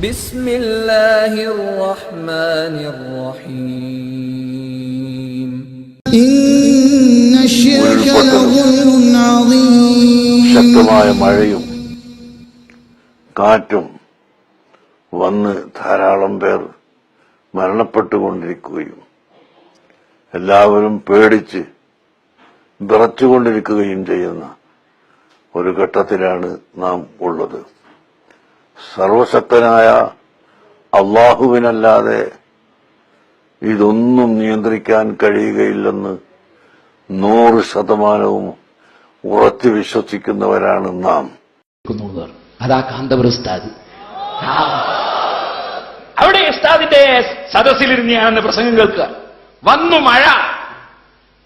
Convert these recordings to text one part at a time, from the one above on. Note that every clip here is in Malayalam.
بسم الله الرحمن الرحيم إن الشرك لظلم عظيم ശക്തമായ മഴയും കാറ്റും വന്ന് ധാരാളം പേർ മരണപ്പെട്ടുകൊണ്ടിരിക്കുകയും എല്ലാവരും പേടിച്ച് വിറച്ചുകൊണ്ടിരിക്കുകയും ചെയ്യുന്ന ഒരു ഘട്ടത്തിലാണ് നാം ഉള്ളത് സർവശക്തനായ അള്ളാഹുവിനല്ലാതെ ഇതൊന്നും നിയന്ത്രിക്കാൻ കഴിയുകയില്ലെന്ന് നൂറ് ശതമാനവും ഉറച്ചു വിശ്വസിക്കുന്നവരാണ് നാം. അതാ കാന്തപുര ഉസ്താദ്. അവിടെ ഉസ്താദിന്റെ സദസ്സിലിരുന്ന് ഞാനെന്ന് പ്രസംഗം കേൾക്കുക. വന്നു മഴ.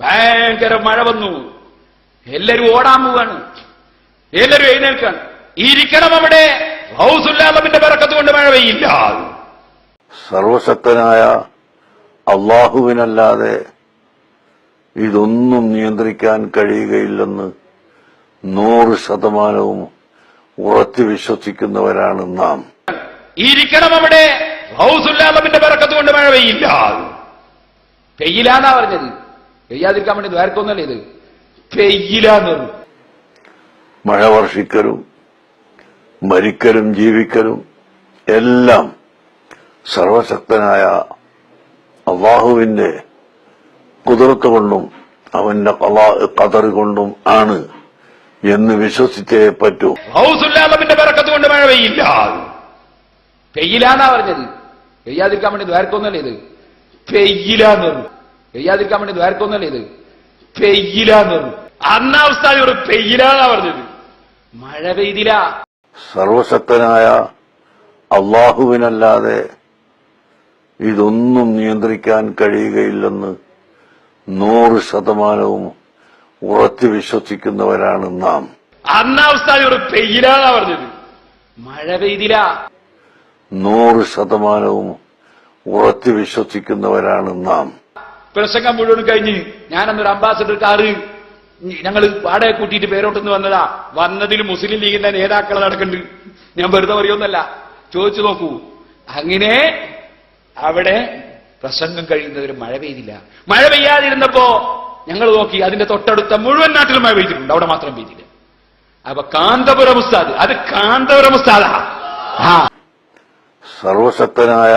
ഭയങ്കര മഴ വന്നു. എല്ലാരും ഓടാൻ പോവാണ്. എല്ലാരും എഴുന്നേൽക്കാണ്. ഇരിക്കണം അവിടെ. ഹൗസുല്ലാമിന്റെ പറക്കത്ത് കൊണ്ട് മഴ പെയ്യില്ല. സർവശക്തനായ അള്ളാഹുവിനല്ലാതെ ഇതൊന്നും നിയന്ത്രിക്കാൻ കഴിയുകയില്ലെന്ന് നൂറ് ശതമാനവും ഉറച്ചു വിശ്വസിക്കുന്നവരാണ് നാം. ഇരിക്കണം അവിടെ. ഹൗസുല്ലാമിന്റെ പറക്കത്ത് കൊണ്ട് മഴ പെയ്യില്ല. പെയ്യില്ലാന്നാ പറഞ്ഞത്. പെയ്യാതിരിക്കാൻ വേണ്ടി ദ്വാരക്കൊന്നല്ലേ ഇത്? പെയ്യില്ല മഴ വർഷിക്കലും മരിക്കലും ജീവിക്കലും എല്ലാം സർവശക്തനായ അള്ളാഹുവിന്റെ കുതിർത്ത് കൊണ്ടും അവന്റെ കതറ് കൊണ്ടും ആണ് എന്ന് വിശ്വസിച്ചേ പറ്റൂ. ഹൗസുല്ലാമിന്റെ പിറക്കത്ത് കൊണ്ട് മഴ പെയ്യില്ല. പെയ്യില്ലാന്നാ പറഞ്ഞത്. പെയ്യാതിരിക്കാൻ വേണ്ടി ദ്വാരക്കൊന്നല്ലേ ഇത്? പെയ്യില്ലാന്ന് പെയ്യാതിരിക്കാൻ വേണ്ടി ദ്വാരക്കൊന്നല്ലേ ഇത്? പെയ്യില്ലാന്ന് അന്നാ ഉസ്താദ് ഒരു പെയ്യില്ലാന്നാ പറഞ്ഞത്. മഴ പെയ്തില്ല. സർവശക്തനായ അള്ളാഹുവിനല്ലാതെ ഇതൊന്നും നിയന്ത്രിക്കാൻ കഴിയുകയില്ലെന്ന് നൂറ് ശതമാനവും ഉറച്ചു വിശ്വസിക്കുന്നവരാണ് നാം. അന്നാ ഉസ്താദ് ഒരു പെയ്യില്ലാന്നാ പറഞ്ഞത്. മഴ പെയ്തില്ല. നൂറ് ശതമാനവും ഉറച്ചു വിശ്വസിക്കുന്നവരാണ് നാം. പ്രസംഗം മുഴുവൻ കഴിഞ്ഞ് ഞാനൊന്നൊരു അംബാസഡർ കാറ് ഞങ്ങൾ വാടക കൂട്ടിയിട്ട് പേരോട്ടെന്ന് വന്നതാ. വന്നതിൽ മുസ്ലിം ലീഗിന്റെ നേതാക്കൾ നടക്കുന്നുണ്ട്. ഞാൻ വെറുതെ പറയുമെന്നല്ല ചോദിച്ചു നോക്കൂ. അങ്ങനെ അവിടെ പ്രസംഗം കഴിയുന്നവര് മഴ പെയ്തില്ല. മഴ പെയ്യാതിരുന്നപ്പോ ഞങ്ങൾ നോക്കി അതിന്റെ തൊട്ടടുത്ത മുഴുവൻ നാട്ടിലും മഴ പെയ്തിട്ടുണ്ട്. അവിടെ മാത്രം പെയ്തില്ല. അപ്പൊ കാന്തപുരം ഉസ്താദ്. അത് കാന്തപുരം ഉസ്താദാ. സർവശക്തനായ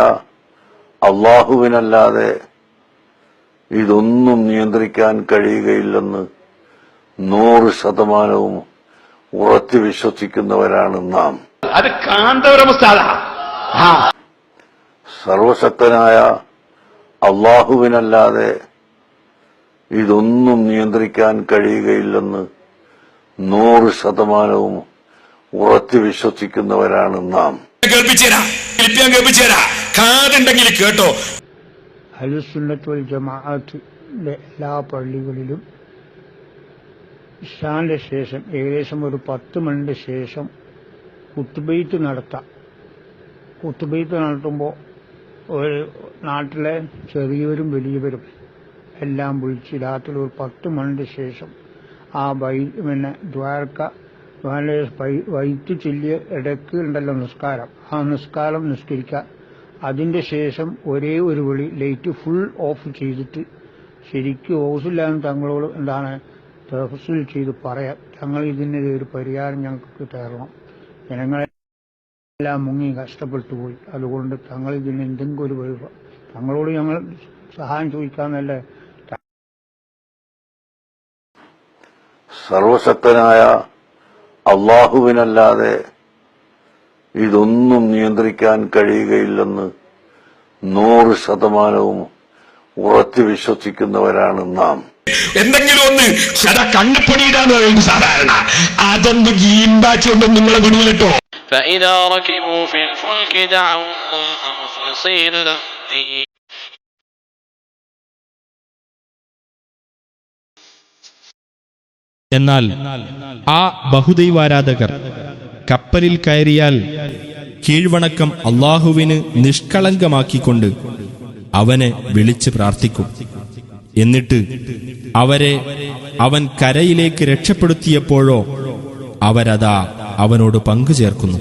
അള്ളാഹുവിനല്ലാതെ ഇതൊന്നും നിയന്ത്രിക്കാൻ കഴിയുകയില്ലെന്ന് നൂറ് ശതമാനവും ഉറച്ചു വിശ്വസിക്കുന്നവരാണ് നാം. അത് സർവശക്തനായ അള്ളാഹുവിനല്ലാതെ ഇതൊന്നും നിയന്ത്രിക്കാൻ കഴിയുകയില്ലെന്ന് നൂറ് ശതമാനവും ഉറച്ചു വിശ്വസിക്കുന്നവരാണ് നാം. കേൾപ്പിച്ചേരാ. കേൾപ്പിച്ചേരാ. കാതുണ്ടെങ്കിൽ കേട്ടോ. ഹലുസുന്നത്തുൽ ജമാഅത്തിലെ എല്ലാ പള്ളികളിലും ഇഷാന്റെ ശേഷം ഏകദേശം ഒരു പത്ത് മണിന്റെ ശേഷം കുത്തുബെയ്ത്ത് നടത്താം. കുത്തുബെയ്ത്ത് നടത്തുമ്പോൾ ഒരു നാട്ടിലെ ചെറിയവരും വലിയവരും എല്ലാം വിളിച്ച് രാത്രി ഒരു പത്ത് മണിന്റെ ശേഷം ആ വൈ പിന്നെ ദ്വാരക്ക വൈറ്റ് ചൊല്ലിയ ഇടയ്ക്ക് ഉണ്ടല്ലോ നിസ്കാരം. ആ നിസ്കാരം നിസ്കരിക്കുക. അതിന്റെ ശേഷം ഒരേ ഒരു വിളി ലൈറ്റ് ഫുൾ ഓഫ് ചെയ്തിട്ട് ശരിക്കും ഓസില്ലാന്ന് തങ്ങളോട് എന്താണ് തഹസിൽ ചെയ്ത് പറയാം. ഞങ്ങൾ ഇതിനൊരു ഒരു പരിഹാരം ഞങ്ങൾക്ക് തരണം. ജനങ്ങളെല്ലാം മുങ്ങി കഷ്ടപ്പെട്ടു പോയി. അതുകൊണ്ട് തങ്ങൾ ഇതിന് എന്തെങ്കിലും ഒരു വഴി തങ്ങളോട് ഞങ്ങൾ സഹായം ചോദിക്കാന്നല്ലേ. സർവശക്തനായ അള്ളാഹുവിനല്ലാതെ ഇതൊന്നും നിയന്ത്രിക്കാൻ കഴിയുകയില്ലെന്ന് നൂറ് ശതമാനവും ഉറച്ചു വിശ്വസിക്കുന്നവരാണ് നാം. എന്തെങ്കിലും ഒന്ന് അതാ കണ്ണുപണിയിടാന്ന് പറയുന്നു സാധാരണ അതൊന്ന് ഗീമ്പാച്ചൊന്നും നിങ്ങളെ വിടൂലട്ടോ فإذا ركبوا في الفلك دعوا الله مخلصين له الدين എന്നാൽ ആ ബഹുദൈവാരാധകർ കപ്പലിൽ കയറിയാൽ കീഴ്വണക്കം അള്ളാഹുവിന് നിഷ്കളങ്കമാക്കിക്കൊണ്ട് അവനെ വിളിച്ച് പ്രാർത്ഥിക്കും എന്നിട്ട് അവരെ അവൻ കരയിലേക്ക് രക്ഷപ്പെടുത്തിയപ്പോഴോ അവരതാ അവനോട് പങ്കുചേർക്കുന്നു.